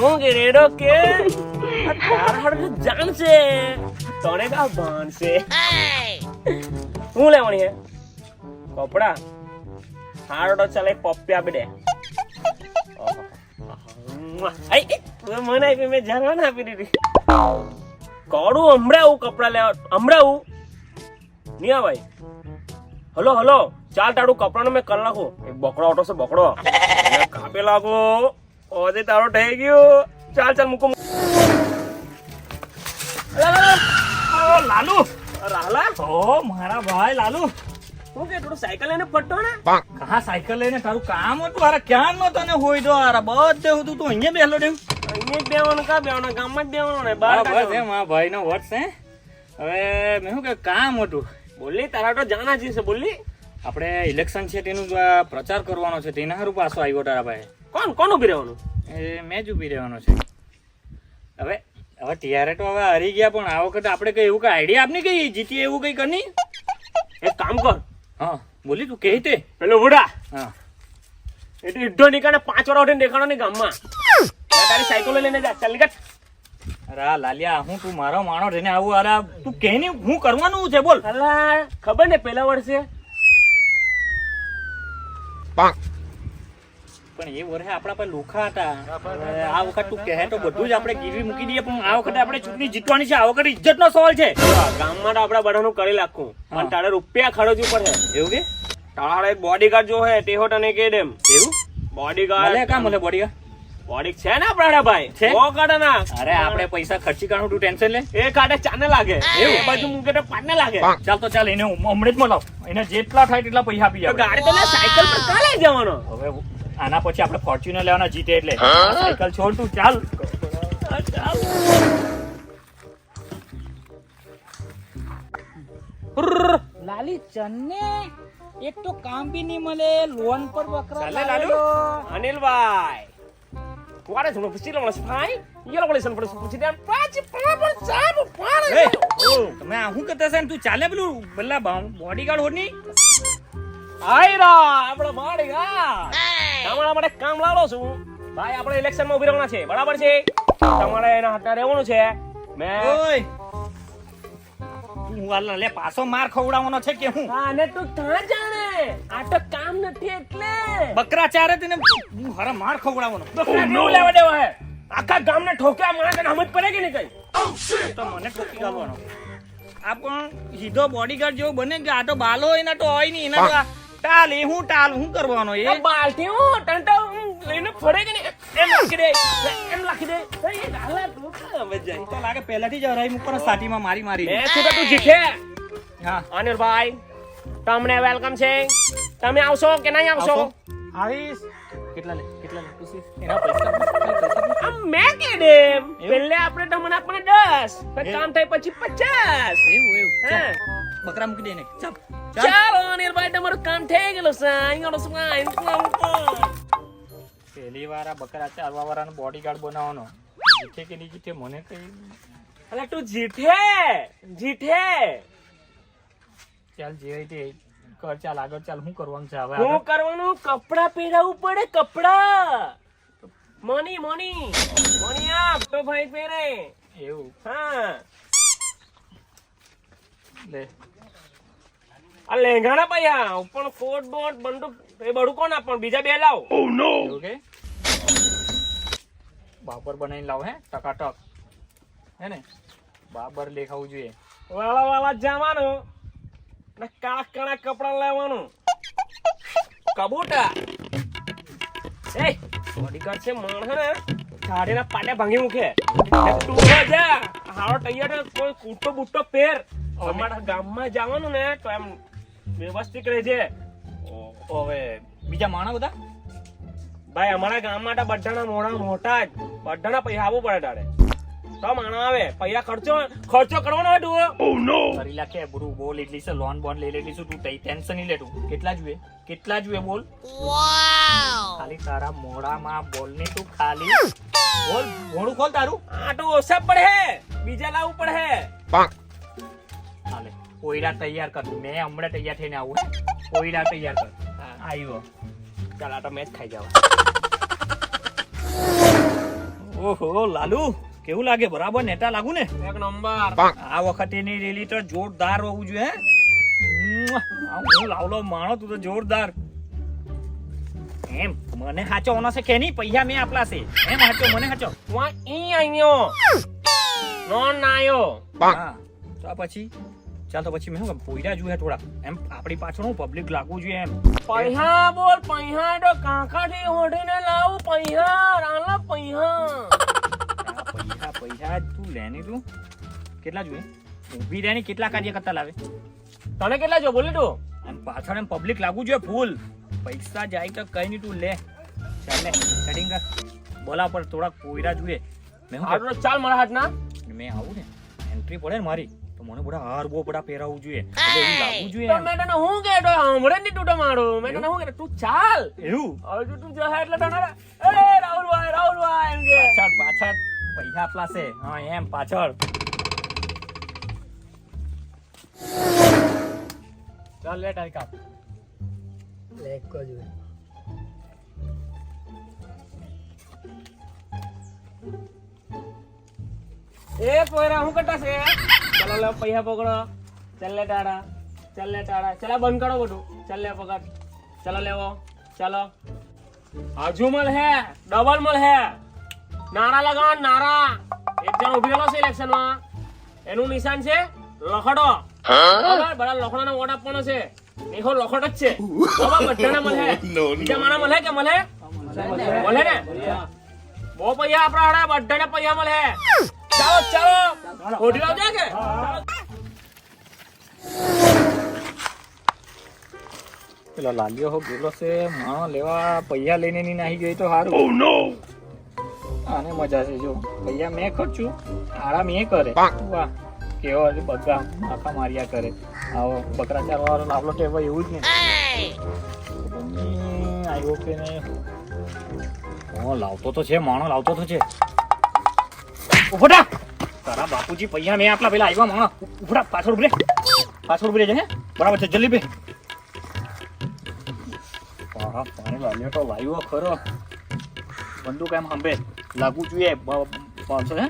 હું ગેરેડો કે તાર હડું જાણશે? તને કા ભાણશે. હું લેવાની હે? કપડા? હારો ચાલે પપ્પી આપી દે. આઈ, એ, તું મને આપી મેં જાણવા ના આપી દીધી. કોડું હમણાં આવું કપડા લેવા હમણાં આવું આ ભાઈ હલો હલો ચાલ તારું કપડાનો મેં કર નાખું. એક બકડો ઓટો છે બકડો કાપી લાગો. ઓજે તારો થઈ ગયો. ચાલ ચાલ મૂકો લાલુ. રાલા ઓ મારા ભાઈ લાલુ. હું કે થોડું સાયકલ લઈને ફરતો ને? હા સાયકલ લઈને તારું કામ હતું? અરે ક્યાં નો તને હોય તો અરે બધે હતું તું અહીંયા બેહલો ડેમ અહીંયા જ બેવાનું કા બેવાનું ગામમાં જ બેવાનું ને? બહાર બસ એમ આ ભાઈ નો વર્ષ હે. હવે મેં શું કે કામ હતું. બોલી તારા તો જાણા જી છે બોલી. આપણે ઇલેક્શન છે તેનું પ્રચાર કરવાનો છે. તેના હારું પાછો આવ્યો તારા ભાઈ કોણ કોણ ઊભી રહેવાનું? એ મેં જ ઊભી રહેવાનો છે. હવે હવે ત્યારે તો હવે હરી ગયા પણ આ વખતે આપણે કઈ એવું કઈ આઈડિયા આપની કઈ? જીતીએ એવું કઈ કરની? એક કામ કર. હા બોલી તું કહી તે પેલો ઉડા. હા. એટલે ઈડો નીકળે પાંચ વાર ઉઠીને દેખાડો નહીં ગામમાં. તારી સાયકલ લઈને જા ચાલ નીકળ. અરે લાલિયા હું તું મારો માણસ ને આવું અરે તું કહે નહીં હું કરવાનું છે બોલ. અલા ખબર ને પેલા વર્ષે પણ એ વર્ષે આપણા પર લોખા હતા. આ વખત તું કહે તો બધું જ આપણે ગીરવી મૂકી દઈએ પણ આ વખતે આપણે ચૂંટણી જીતવાની છે. આ વખતે ઇજ્જતનો સવાલ છે. ગામમાં તો આપણા બધાનું કરી નાખું. પણ તારે રૂપિયા ખર્ચવું પડે એવું કે? તારા એક બોડીગાર્ડ જો હે તે હોટ અને કે ડેમ એવું? બોડીગાર્ડ મને કા મને બોડીગાર્ડ બોડી છે ને આપણા ભાઈ? છે? સો કાઢે ના. અરે આપણે પૈસા ખર્ચી કાઢું તું ટેન્શન લે. એ કાઢે ચાને લાગે. એવું? એ બાજુ મૂકે તો પાટને લાગે. ચાલ તો ચાલ એને હું હમણાં જ મળાવ. એને જેટલા થાય તેટલા પૈસા આપી તો ગાડી તો સાયકલ પર કાલે લઈ જવાનો. હવે આના પછી આપણે ફોર્ચ્યુનર લેવાના જીતે એટલે. સાયકલ છોડ તું ચાલ. લાલી ચન્ને એક તો કામ બી નહીં મળે લોન પર વકરા લાલુ. અનિલભાઈ. કુવાડે છે પૂછી લો મને ભાઈ? યલો બોલે સન પર પૂછી દે પાંચ પણ સાબ એ, પાડે તમે આ હું કહેતા છે ને? તું ચાલે પેલું પેલા બોડીગાર્ડ હોની? આઈ રા આપણો બોડીગાર્ડ તમારા માટે કામ લાવો છું. ભાઈ આપણે ઇલેક્શનમાં ઊભી રહેવાના છે બરાબર છે? તમારે એના હાથમાં રહેવાનું છે. મે ઓય! તું વાલા લે પાછો માર ખવડાવવાનો છે કે હું? આને તો ક્યાં જાણે. આ તો કામ નથી એટલે. બકરા ચારે તેને હું હરા માર ખવડાવવાનો. બકરા લેવા દેવા હે? આખા ગામને ઠોક્યા મારે તને સમજ પડે કે નહીં કઈ? તો મને ઠોકી આ પણ સીધો બોડીગાર્ડ જેવો બને કે આ તો બાલો એના તો હોય નહીં એના તો ટાલ એ હું ટાલ હું કરવાનો એ? બાલટી હું ટંટા લઈને ફરે કે એમ લખી દે એમ લખી દે. એ ગાલા તો સમજ જાય. તો લાગે પહેલાથી જ હરાઈ મુકવાનો સાટીમાં મારી મારી એ શું તો તું જીખે હા. અનિલભાઈ તમને વેલકમ છે. તમે આવશો કે નહીં આવશો? આવશો? કેટલા લે કેટલા લે? પૂછી. એના પૈસા મેં કે દે. પેલે આપણે તમને આપણને દસ કામ થાય પછી પચાસ. એવું એવું. હા. બકરા મૂકી દે ને ચાલ. ચાલ અનિલભાઈ તમારું કામ થઈ ગયેલું છે. અહીંયા શું. પહેલી વાર આ બકરા ચારવા વાળાનો બોડીગાર્ડ બનાવવાનો. જીઠે કે નહીં જીઠે મને કઈ અલા તું જીઠે જીઠે ચાલ જે તે કર ચાલ આગળ ચાલ હું કરવાનું છે હવે હું કરવાનું? કપડા પહેરાવું પડે કપડા. મોની મોની મોની આપ તો ભાઈ પહેરે. એવું. હા. લે. આ લેંઘાના પૈયા પણ કોટ બોટ બંદૂક એ બધું કોણ પણ બીજા બે લાવ. નો ઓકે બાબર બનાવીને લાવ હે ટકાટક. હે ને? બાબર લેખાવું જોઈએ. વાળા વાળા જવાનું. ને કાળા કાળા કપડા લેવાનું કબૂટા એ બોડીગાર્ડ છે માણ હે ને? ગાડીના પાટે ભાંગી મૂકે. તું જા હારો તૈયાર કોઈ કૂટો બૂટો પહેર. અમારા ગામમાં જવાનું ને તો એમ વ્યવસ્થિત રહેજે હવે બીજા માણા બધા? ભાઈ અમારા ગામ માટે બધાના મોડા મોટા જ. બધાના પૈસા આવવું પડે તારે. તો માણા આવે પૈસા ખર્ચો ખર્ચો કરવાનો હોય તું. કરી લાખે બુરુ બોલ એટલી છે લોન બોન લઈ લેલી છું તું ટેન્શન નહીં લે તું. કેટલા જોઈએ કેટલા જોઈએ બોલ? ખાલી તારા મોડામાં બોલ ને તું ખાલી. બોલ મોડું ખોલ તારું. આ તો ઓછા પડે બીજા લાવવું પડે કોયડા તૈયાર કર. મેં હમણાં તૈયાર થઈને આવું કોયરા કોયડા તૈયાર કર. આવ્યો ચાલ આ તો મેચ ખાઈ જાવ. ઓહો લાલુ કેવું લાગે? બરાબર નેટા લાગુ ને? એક નંબર. આ વખતેની રેલી તો જોરદાર હોવું જોઈએ હે? લાવલો માણો તું તો જોરદાર. એમ મને હાચો છે કે નહીં? પૈસા મેં આપલા છે. એમ હાચો મને હાચો. વા ઈ આયો. નો નાયો હા. તો પછી? ચાલ તો પછી મેં શું પોઈડા જોઈએ થોડા એમ આપણી પાછળ હું પબ્લિક લાગવું જોઈએ એમ. પૈહા બોલ પૈહા તો કાંકાથી ઓઢીને લાવું પૈહા રાલા પૈહા. આ પૈસા પૈસા તું લેની તું. કેટલા જોઈએ ઊભી રહેની કેટલા કાર્ય કરતા લાવે? તને કેટલા જો બોલી તું? એમ પાછળ એમ પબ્લિક લાગવું જોઈએ ફૂલ પૈસા જાય તો કઈ નહીં તું લે. ચાલ લે સેટિંગ કર. બોલા પર થોડાક પોઈરા જોઈએ મેં ચાલ મારા હાથના. મેં આવું ને. એન્ટ્રી પડે ને મારી. તો મને બધા હાર બહુ બધા પહેરાવવું જોઈએ એટલે એવું લાગવું જોઈએ. તો મેં તને હું કહેતો? હમણે જ તૂટો મારો. મેં તને હું કહેતો? તું ચાલ. એવું? હવે જો તું જહે એટલે તને એ રાહુલભાઈ રાહુલભાઈ એમ કે. પાછળ પાછળ. પૈસા આપલા હા એમ પાછળ. ચાલ લે ટાઈ કાપ. એ પોયરા હું કરતા છે? ચાલો લે પૈસા પકડો. ચાલ લે ટાડા ચાલ લે ટાડા ચાલ બંધ કરો બધું. ચાલ લે પકડ ચાલો લેવો. ચાલો. હજુ મળ હે ડબલ મલ હે. નારા લગાવ નારા એક જણ ઊભી રહેલો છે ઇલેક્શનમાં એનું નિશાન છે લખડો. બરાબર? બધા લખડાનો વોટ આપવાનો છે. એહો લખડ જ છે. બધાને મળે બીજા માણા મળે કે મળે મળે ને? બહુ પૈસા આપણા હડા બધાને પૈસા મળે ચાલો. ઓઢી લાવજે કે? પેલો લાલ્યો હો ગેલો છે માણો લેવા પૈસા લઈને ની નાહી ગઈ તો સારું આને મજા છે જો. પૈયા મેં ખર્ચું આરામ એ કરે. વાહ. કેવો હજી બગા આખા માર્યા કરે. આવો બકરા ચારવા વાળો લાવલો ટેવ એવું જ ને. મમ્મી આવ્યો કે નહીં? ઓ લાવતો તો છે માણો લાવતો તો છે. ઉભોટા તારા બાપુજી પૈસા મેં આપલા પેલા આવ્યા માણો ઉભોટા પાછળ ઉભરે. પાછળ ઉભરે છે બરાબર છે, જલ્દી બે. તારા પાણી લાલ્યો તો લાવ્યો ખરો. બંદૂક એમ હંભે લાગવું જોઈએ પાંચસો, હે?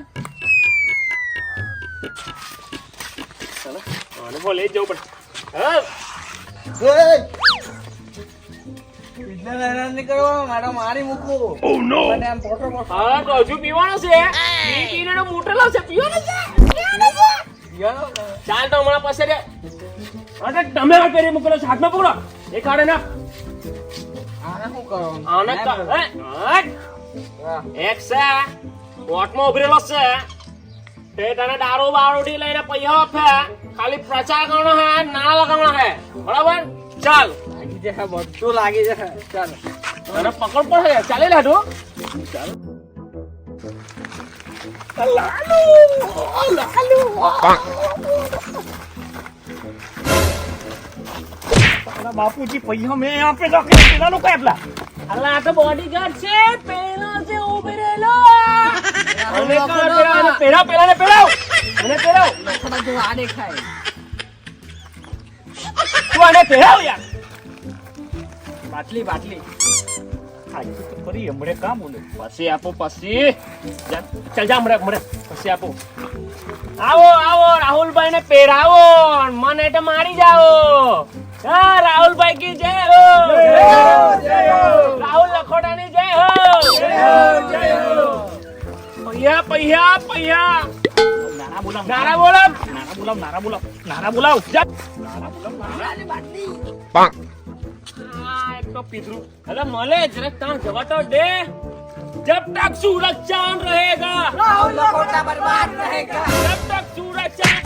આને લઈ જવું પડે. હા? હા તો હજુ પીવાનો છે? પી પીને તો મૂટેલો છે પીવાનો છે? ચાલ તો હમણાં પાસે રે. અરે તમે આ પહેરી મૂકેલો છે હાથમાં પકડો. એ કાઢે ના. આને કા- હે? હટ. એક છે કોર્ટમાં ઊભી છે. તે તને દારૂ બારૂથી લઈને પૈસા આપે. ખાલી પ્રચાર કરવાનો હે ના લગાવવાનો હે. બરાબર? ચાલ. બધું લાગી જશે ચાલો. તને પકડ પડે ચાલે લે તું તારા બાપુજી પૈસા મેં આપે તો કે પેલા લોકો આપલા? અલા આ તો બોડીગાર્ડ છે પેલો છે ઉભરેલો અને પેલા અને પેલા પેલા ને પેલાવ. અને પેલાવ. તું આને પહેરાવ યાર. બાટલી બાટલી. આજે તો ફરી હમણે કામ બોલે પછી આપો પછી. જા, ચાલ જા હમણે હમણે. પછી આપો. આવો આવો રાહુલભાઈ ને પહેરાવો મને તો મારી જાઓ. હા રાહુલભાઈ કી જય હો. રાહુલ લખોટાની જય હો. પૈયા પૈયા પૈયા. નારા બોલાવ નારા બોલાવ. નારા બોલાવ નારા બોલાવ નારા બોલાવ. નારા બોલાવ નારા એક તો પીધરું અરે મળે જરાક ત્યાં જવા તો દે जब तक सूरज चांद रहेगा રાહુલ લખોટા બરબાદ રહેગા जब तक सूरज चांद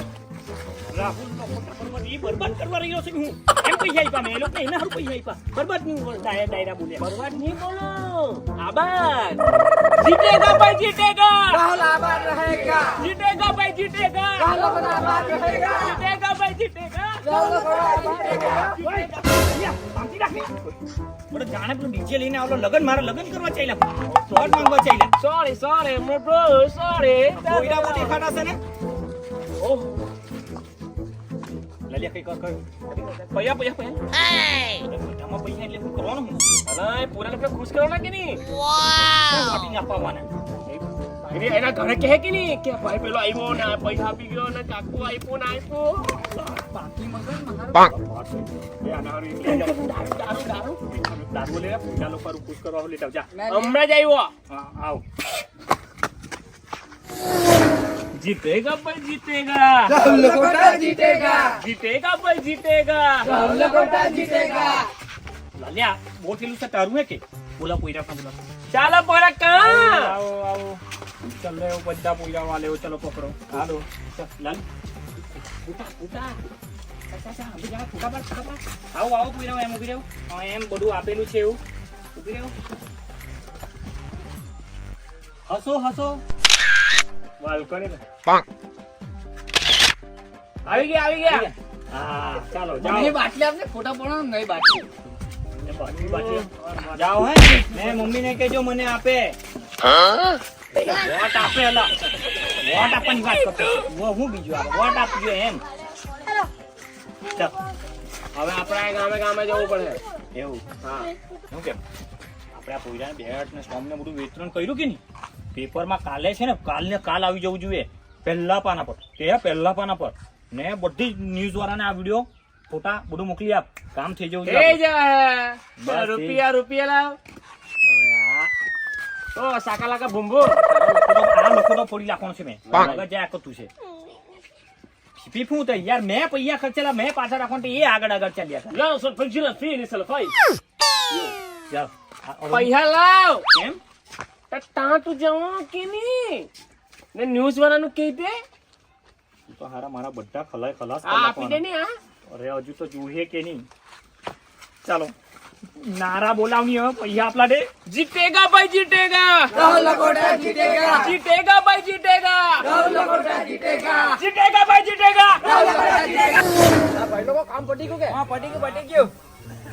રાહુલ નો ખોટા બરબાદ ઈ બરબાદ કરવા રહ્યો છે હું એમ પૈસા આપ્યા મેં એ લોકો એના હારું પૈસા આપ્યા બરબાદ નહીં બોલ ડાયરા ડાયરા બોલ્યા बर्बाद नहीं बोलो आबाद जीतेगा भाई जीतेगा રાહુલ આબાદ રહેગા जीतेगा भाई जीतेगा રાહુલ લખોટા આબાદ રહેગા जीतेगा भाई जीतेगा રાહુલ લખોટા આબાદ રહેગા જાણે પેલું લઈને આવલો લગન મારે લગન કરવા ચાલ્યા ફ્લોટ માંગવા ચાલ્યા બહુ દેખાતા છે ને ઓહ લલિયા એટલે શું કરવાનું આપણે ખુશ કરવાના કે નહીં વાટિંગ આપવાના એના ઘરે કહે કે નહીં કે ભાઈ પેલો આવ્યો ને પૈસા આપી ગયો ને કાકુ આપ્યો ને આપ્યો બાકી મગજ Bang! હમણાં જ આવ્યો આવ જીતેગા પર જીતેગા हम लकोटा जीतेगा જીતેગા પર જીતેગા हम लकोटा जीतेगा લાલ્યા બોટ કેલું છે તારું હે કે બોલા પોઈરા કા બોલા ચાલો પોરા કા આવો આવો ચલ રે બધા પોઈરા વાલે ચલો પકડો હાલો લાલ ઉતા ઉતા આવો આવો પોઈરા એમ ઊભી રહ્યો એમ બધું આપેલું છે એવું ઊભી રહ્યો હસો હસો વાલ કરે ને આવી ગયા આવી ગયા કહેજો મને આપે વોટ આપે વોટ આપવાની વાત કરતો હું બીજું વોટ આપજો એમ. હવે આપણે ગામે ગામે જવું પડે. એવું? હા. શું કેમ? આપણે આ પોઈરાને બેટ ને સ્ટોમ ને બધું વિતરણ કર્યું કે નહીં? પેપરમાં કાલે છે ને કાલ ને કાલ આવી જવું જોઈએ. પહેલા પાના પર. તે પહેલા પાના પર. ને બધી ન્યૂઝ વાળાને આ વીડિયો ફોટા બધું મોકલી આપ. કામ થઈ જવું જોઈએ. રૂપિયા રૂપિયા લાવ. હવે આ ઓ સાકા લાકા ભૂંભુ આ લોકો તો ફોડી નાખવાનો છે મેં. મગજ જાય આખો તું છે. પીફું તો યાર મેં પૈયા ખર્ચેલા મેં પાછા રાખવાનું તો એ આગળ આગળ ચાલ્યા હતા લાવ સર ફંક્શન ફી ની સલફાઈ ચાલ. પૈસા લાવ. કેમ? તો તાં તું જવા કે નહીં? ને ન્યૂઝ વાળાનું કહી દે તો હારા મારા બધા ખલાય ખલાસ આપી દે ને આ અરે હજુ તો જુએ કે નહીં. ચાલો. નારા બોલાવની હવે પૈસા આપલા દે जीतेगा भाई जीतेगा जीतेगा भाई जीतेगा जीतेगा भाई जीतेगा હા પટી ગયું પટી ગયું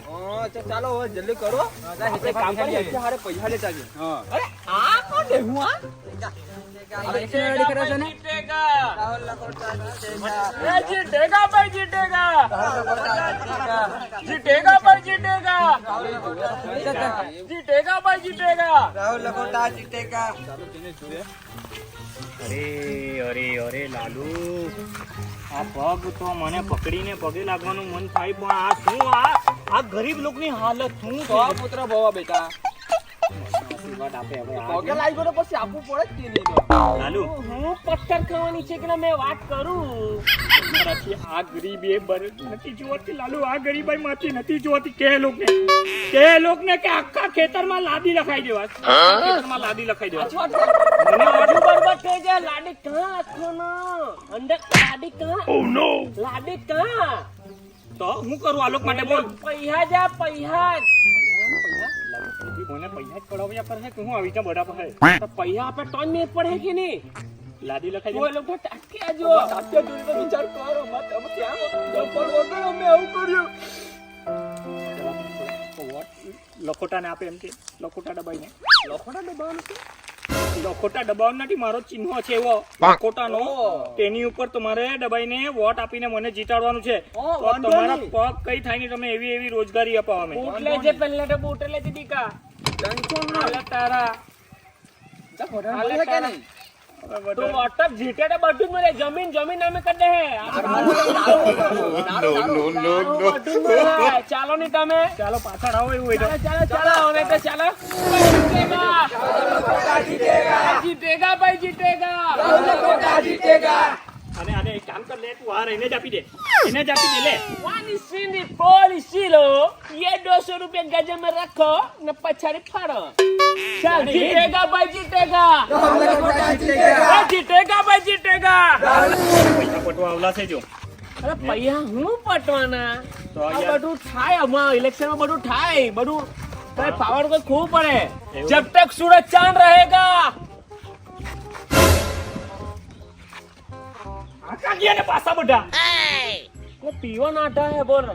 હા તો ચાલો હવે જલ્દી કરો આપણે કામ કરીએ હારે પૈસા લેતા જઈએ હા अरे आ કોણ દે હું આ અરે અરે લાલુ આ પગ તો મને પકડીને પગે લાગવાનું મન થાય પણ આ શું આ આ ગરીબ લોકોની હાલત. શું તો પુત્ર ભવા બેટા. વટ આપે હવે લાદી લખાઈ દેવા? લાદી લખાઈ દેવા? મને આજુ બરબાદ થઈ જાય. લાદી oh, તો હું કરું? આ લોક માટે બોલ. પૈહા જા પૈહા. મને પૈસા જ પડાવ્યા પર કે હું આવી જા બડા પર પૈસા આપે તો જ પડે કે નહીં? લાદી લખાઈ કોઈ લોકો ટાકે આજો ટાકે જોઈને વિચાર કરો મત હવે ત્યાં ચપ્પલ વગર અમે આવું કર્યું. લખોટાને આપે એમ કે લખોટા દબાઈને. લખોટા દબાવવાનું છે દબાવ નથી મારો ચિહ્ન છે એવો. ખોટાનો. તેની ઉપર તમારે દબાઈને વોટ આપીને મને જીતાડવાનું છે. તો તમારા પગ કઈ થાય ને તમે એવી એવી રોજગારી અપાવો અમે. બૂટ લેજે પહેલા તો બૂટ લેજે દીકા. તારા હાલે તારા. તું કે જીતે તો બધું જ મળે. જમીન જમીન અમે કરી દે. ચાલો ની તમે. ચાલો પાછળ આવો એવું હોય ચાલો ચાલો હવે તો ચાલો. જીતેગા જીતેગા ભાઈ જીતેગા અને આને કામ કર લે તું હાર એને જ આપી દે. એને જ આપી દે લે. વાની સ્વીની પોલી શીલો યે 200 રૂપિયા ગજમ રાખો ને પછાડી ફાડો. ચાલ જીતેગા ભાઈ જીતેગા જીતેગા ભાઈ જીતેગા પૈસા પટવા આવલા છે જો. અરે પૈયા હું પટવાના? આ બધું થાય અમાર ઇલેક્શનમાં બધું થાય. બધું કઈ પાવર કોઈ ખૂબ પડે. જબ તક સૂરજ ચાંદ રહેગા. કાકા ગયા ને પાસા પીવા નાટા હે બોલ.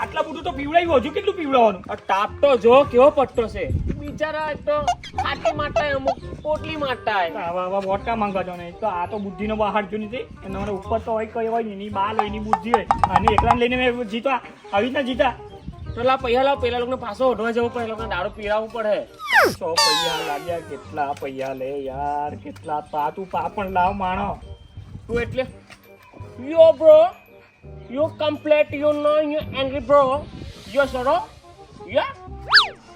આટલા બધું તો પીવડાવ્યું હજુ કેટલું પીવડાવવાનું? આ તાપ તો જો કેવો પટ્ટો છે. બિચારા તો આટલી માટા અમુક પોટલી માટા આવા આવા વોટકા માંગવા જો ને. તો આ તો બુદ્ધિનો બહાર જો નથી અને ઉપર તો હોય કઈ હોયની એની બાલ હોય એની બુદ્ધિ હોય. અને એકલાને લઈને મેં જીતા. આવી રીતના જીતા. પેલા પૈયા લાવ પેલા લોકો પાછો ઓઢવા જવું પડે લોકો દારૂ પીડાવવું પડે. સો પૈયા લાગ્યા કેટલા પૈયા લે યાર કેટલા પા તું પા પણ લાવ માણો. તું એટલે? Yo bro you complete you know you angry bro yo સરો યા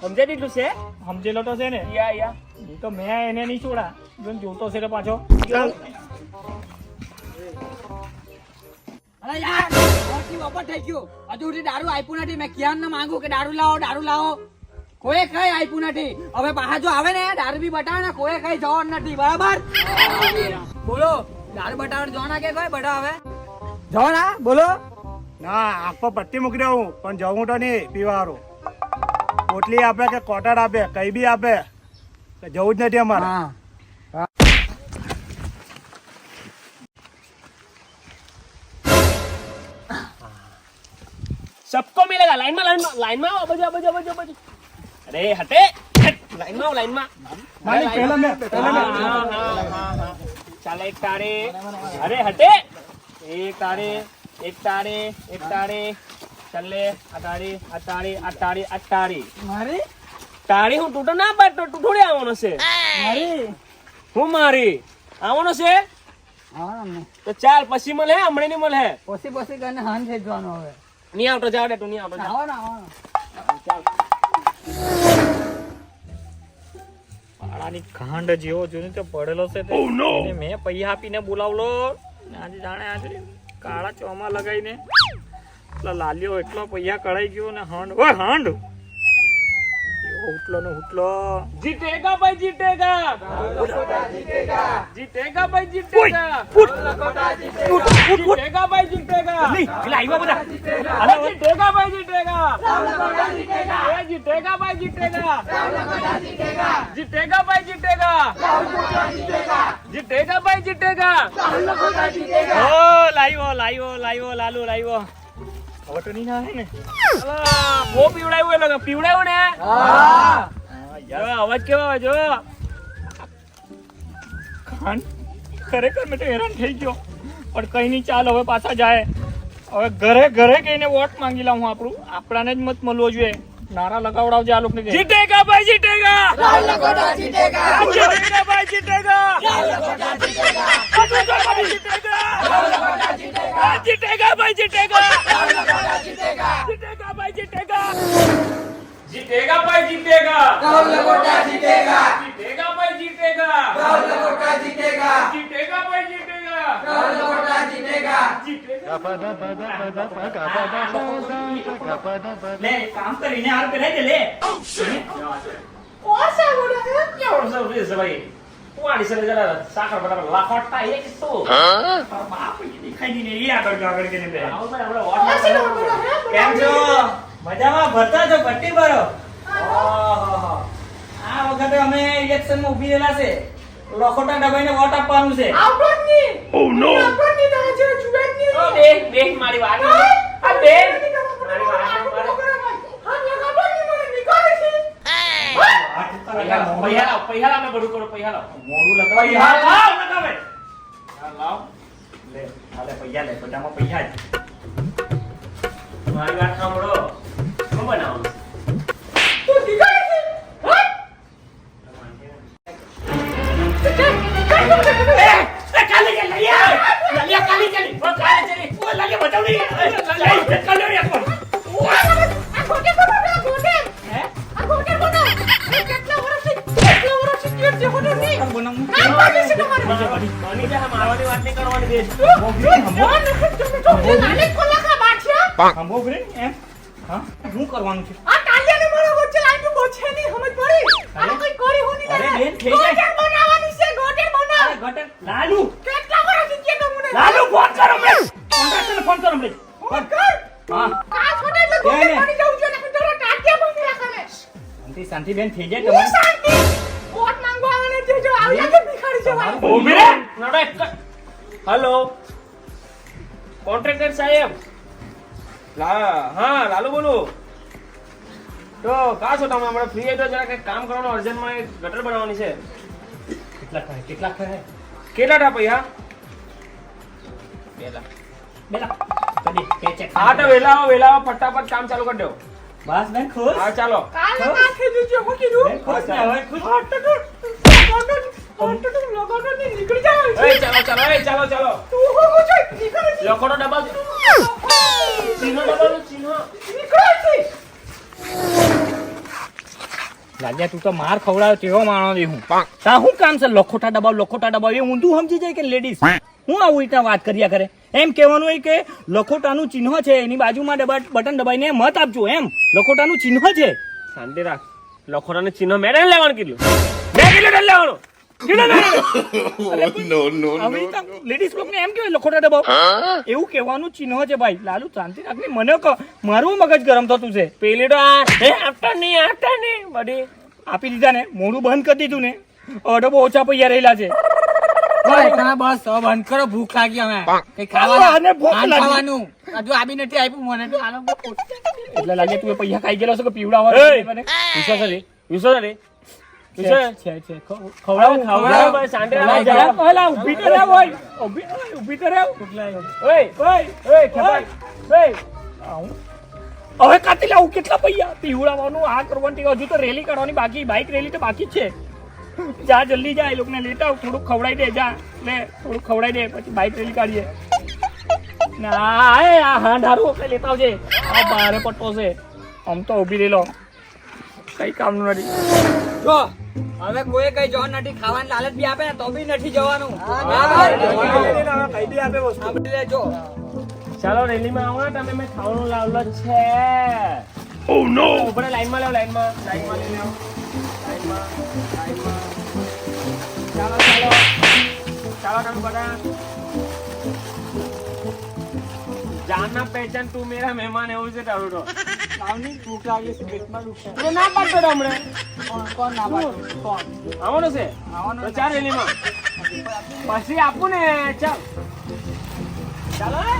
સમજાઈ દીધું છે? સમજેલો તો છે ને. યા યા એ તો મેં એને નહીં છોડા. જોને જોતો છે પાછો. અરે યાર મોટી થઈ ગયું. હજુ સુધી દારૂ આપ્યું નથી. મેં ક્યાં ના માંગુ કે દારૂ લાવો દારૂ લાવો. કોઈ કઈ આપ્યું નથી. હવે પાછા જો આવે ને દારૂ બી બતાવે ને કોઈ કઈ જવાનું નથી. બરાબર? બોલો. દારૂ બતાવે જો ના કે કોઈ બતાવે જો ના બોલો ના આંખ પર પટ્ટી મૂકી દઉં પણ જવું તો નહીં પીવાનું પોટલી આપે કે કોટર આપે કઈ બી આપે તો જવું જ નથી અમારે હા सबको मिलेगा लाइन में लाइन में लाइन में आओ बजो बजो बजो बजो अरे हटे हट लाइन में आओ लाइन में માલિક પહેલા મેં પહેલા हाँ, મેં हाँ, हाँ, हाँ, ચાલે એક તારે. અરે હટે. એક તારે એક તારે એક તારે. ચાલે અટાડી અટાડી અટાડી અટાડી મારી? તારી હું તૂટો ના પાડ તૂટોડે આવવાનો છે. મારી? હું મારી? આવવાનો છે? તો ચાલ પછી મળે હમણાં નહીં મળે. પછી પછી કને હાન થઈ જવાનો હવે. નહીં આવતો જાવ ડે તું નહીં આવતો. ચાલ. આવો ને આવો ને. પાડાની ખાંડ જેવો જોઈને તો પડેલો છે તે. મેં પૈસા આપીને બોલાવલો ને આજે જાણે આજે કાળા ચોમા લગાવીને એટલે લાલ્યો એટલો પૈસા કઢાઈ ગયો ને હંડ ઓય હંડ હુટલો નો હુટલો. જીતેગા ભાઈ જીતેગા. જીતેગા ભાઈ જીતેગા. જીતેગા ભાઈ જીતેગા. પેલા આવ્યા બધા. અરે જીતેગા ભાઈ જીતેગા. એ જીતેગા ભાઈ જીતેગા. જીતેગા ભાઈ જીતેગા. જીતેગા ભાઈ જીતેગા. ઓ લાવ્યો લાવ્યો લાવ્યો લાલુ લાવ્યો હવે તો નહીં આવે ને. અલા, બહુ પીવડાવ્યું એ લોકો. પીવડાવ્યું ને? હા, જો, અવાજ કેવો આવે જો. ખાંડ ખરેખર મેં તો હેરાન થઈ ગયો. પણ કઈ નહીં ચાલ હવે પાછા જાય. હવે ઘરે ઘરે કહીને વોટ માંગી લાવું આપણું. આપણાને જ મત મળવો જોઈએ. નારા લગાવડાવજે આ લોકોને કે. જીતેગા ભાઈ જીતેગા! ભાઈ જીતેગા! જીતેગા. જીતેગા ભાઈ, જીતેગા. જીતેગા ભાઈ જીતેગા જીતેગા ભાઈ જીતેગા રાહુલ લગોટા જીતેગા જીતેગા ભાઈ જીતેગા રાહુલ લગોટા જીતેગા જીતેગા ભાઈ જીતેગા રાહુલ લગોટા જીતેગા લે કામ કરીને હાર પહેરાઈ દે લે ઓસા બોલો કેવડો સૌ રે સવાઈ મજામાં? ભરતા છો? ભટ્ટી ભરો? આ વખતે અમે ઇલેક્શનમાં ઊભી રહેલા છે. લખોટા ડબાઈને વોટ આપવાનું છે. Oh, મારી વાત. પૈસા લાવ. પૈસા લાવ બધું કરું પૈસા લાવ. મોડું પૈસા લગાવી લાવ લગાવે લાવ. લે હાલે પૈસા લે બધામાં પૈસા જ. મારી વાત સાંભળો. શું ખોટું વાત કરવાની બેસ મોગરી એમ હા શું કરવાનું છે અરે બેન થઈ જાય લાલુ કેટલા કરો છે કે તમને હા આ છોડે શાંતિ શાંતિ બેન થઈ જાય તમારી ઊભી રહે. નડો એક જ. હેલો? કોન્ટ્રાક્ટર સાહેબ? લા હા લાલુ બોલું. તો કા છો તમે? હમણાં ફ્રી તો જરા કંઈક કામ કરવાનું અર્જન્ટમાં એક ગટર બનાવવાની છે. કેટલા થાય કેટલા થાય? કેટલા ટા પૈસા? બે લાખ. કે ચેક હા તો વેલા આવો વેલા આવો ફટાફટ કામ ચાલુ કરી દો. બસ બેન ખુશ? હા ચાલો. બેન ખુશ ને હવે ખુશ? એ એ લાગ્યા તું તો માર ખવડાવ્યો તેવો માણો દે હું. તા શું કામ છે? લખોટા દબાવ લખોટા દબાવ. એ ઊંધું સમજી જાય કે લેડીઝ હું આવું રીતના વાત કર્યા કરે? એમ કહેવાનું હોય કે લખોટાનું ચિહ્ન છે, એની બાજુમાં ડબા બટન દબાઈને મત આપજો, એમ. લખોટાનું ચિહ્ન છે. શાંતિ રાખ. લખોટાનું ચિહ્ન મેડમ લેવાનું કીધું. આપી દીધા ને મોડું બંધ કરી દીધું ને અડો ઓછા પૈયા રહેલા છે ભૂખ લાગી અમે કઈ ખાવાનું હજુ આબી નથી આપ્યું મને એટલે લાગે તું પૈસા ખાઈ ગયેલો છે કે પીવડાવવા વિશ્વાસ રે વિશ્વાસ રે હવે કાતી લાવું? કેટલા પૈયા? પીવડાવવાનું આ કરવાનું હજુ તો રેલી કાઢવાની બાકી. બાઇક રેલી તો બાકી છે. જા જલ્દી જા એ લોકોને લેતા આવ. થોડુંક ખવડાવી દે જા. લે થોડુંક ખવડાવી દે પછી બાઇક રેલી કાઢીએ. ના એ આ હા ધારું આપણે લેતા આવજે. આ બારે પટ્ટો છે. આમ તો ઊભી રેલો કઈ કામનું નથી. જો. હવે કોઈ કઈ જો નથી ખાવાની લાલચ બી આપે ને તો બી નથી જવાનું. કઈ બી આપે વસ્તુ. લેજો ચાલો રેલીમાં આવો ને તમે મેં ખાવાનું લાવલો છે. ઓ નો ઉપર લાઈનમાં લેવ લાઈનમાં. લાઈનમાં લઈ લેવ લાઈનમાં લાઈનમાં. ચાલો ચાલો. ચાલો તમે બધા. જાનના પહેચાન તું મેરા મહેમાન એવું છે તારું તો. લાવની ભૂખ લાગી છે પેટમાં દુખે તું ના પાડતો તો કોણ કોણ ના પાડતું? કોણ? આવવાનું છે? આવવાનું ચાલ રેલીમાં. પછી આપું ને ચાલ. ચાલો ને.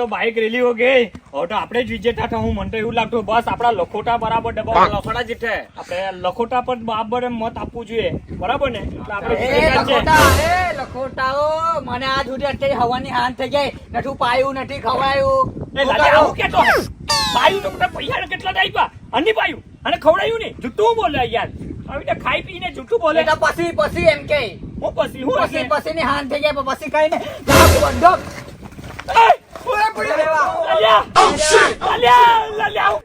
મસ્ત બાઇક રેલી હો ગઈ. હવે તો આપણે જ વિજેતા થવું મને તો એવું લાગતું બસ આપણા લખોટા બરાબર દબાવ લખોટા જીતે આપણે લખોટા પર બરાબર મત આપવું જોઈએ. બરાબર ને? એટલે આપણે લખોટાઓ મને આ સુધી અત્યારે હવાની હાન થઈ ગઈ. નથી પાયું નથી ખવાયું એ લાલે આવું કેતો હે? પાયું તો બધા પૈસા કેટલા આપ્યા? અને પાયું અને ખવડાયું નહીં? જુઠ્ઠું બોલે યાર. આવી ખાઈ પીને જુઠ્ઠું બોલે. તો પછી પછી એમ કે. હું પછી હું પછી પછી ની હાન થઈ જાય પછી કઈ ને બંધો એ! લાલ્યા! લાલ્યા! લાલ્યા!